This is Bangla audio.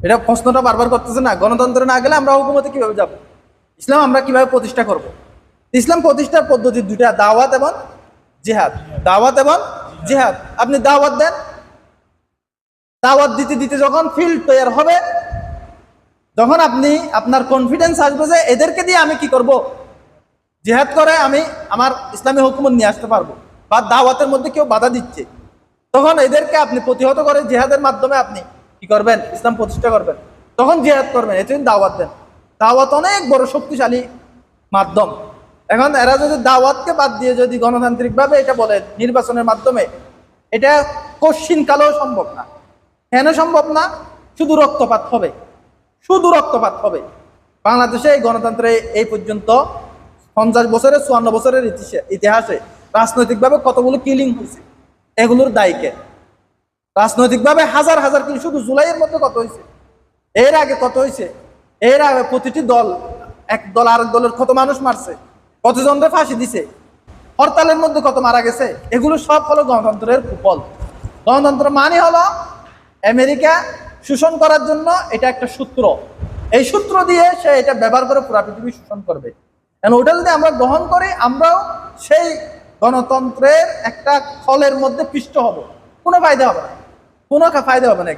এটা প্রশ্নটা বারবার করতেছে না। গণতন্ত্রে না গেলে আমরা হুকুমতে কীভাবে যাব? ইসলাম আমরা কীভাবে প্রতিষ্ঠা করব? ইসলাম প্রতিষ্ঠার পদ্ধতি দুটা দাওয়াত এবং জেহাদ। দাওয়াত এবং জেহাদ। আপনি দাওয়াত দেন। দাওয়াত দিতে দিতে যখন ফিল্ড তৈরি হবে, যখন আপনি আপনার কনফিডেন্স আসবে যে এদেরকে দিয়ে আমি কি করব? জেহাদ করে আমি আমার ইসলামী হুকুমত নিয়ে আসতে পারব বা দাওয়াতের মধ্যে কেউ বাধা দিচ্ছে। তখন এদেরকে আপনি প্রতিহত করে জেহাদের মাধ্যমে আপনি কি করবেন? ইসলাম প্রতিষ্ঠা করবেন। তখন জিহাদ করবেন। এতে দাওয়াত দেন। দাওয়াত অনেক বড় শক্তিশালী মাধ্যম। এখন এরা যদি দাওয়াতকে বাদ দিয়ে যদি গণতান্ত্রিকভাবে এটা বলে নির্বাচনের মাধ্যমে, এটা কশ্চিন কালেও সম্ভব না। কেন সম্ভব না? শুধু রক্তপাত হবে। শুধু রক্তপাত হবে। বাংলাদেশে এই গণতন্ত্রে এই পর্যন্ত পঞ্চাশ বছরের চুয়ান্ন বছরের ইতিহাসে রাজনৈতিকভাবে কতগুলো কিলিং হয়েছে? এগুলোর দায়ীকে রাজনৈতিকভাবে হাজার হাজার কিন্তু শুধু জুলাইয়ের মধ্যে কত হয়েছে? এর আগে কত হয়েছে? এর আগে প্রতিটি দল, এক দল আরেক দলের কত মানুষ মারছে কতজনকে ফাঁসি দিছে, হরতালের মধ্যে কত মারা গেছে? এগুলো সব হলো গণতন্ত্রের কুফল। গণতন্ত্র মানে হলো আমেরিকা শোষণ করার জন্য এটা একটা সূত্র। এই সূত্র দিয়ে সে এটা ব্যবহার করে পুরা পৃথিবী শোষণ করবে। এখন ওটা যদি আমরা গ্রহণ করি, আমরাও সেই গণতন্ত্রের একটা ফলের মধ্যে পিষ্ট হব। কোনো ফায়দা হবে না। কোনো ফায়দা হবে না এখানে।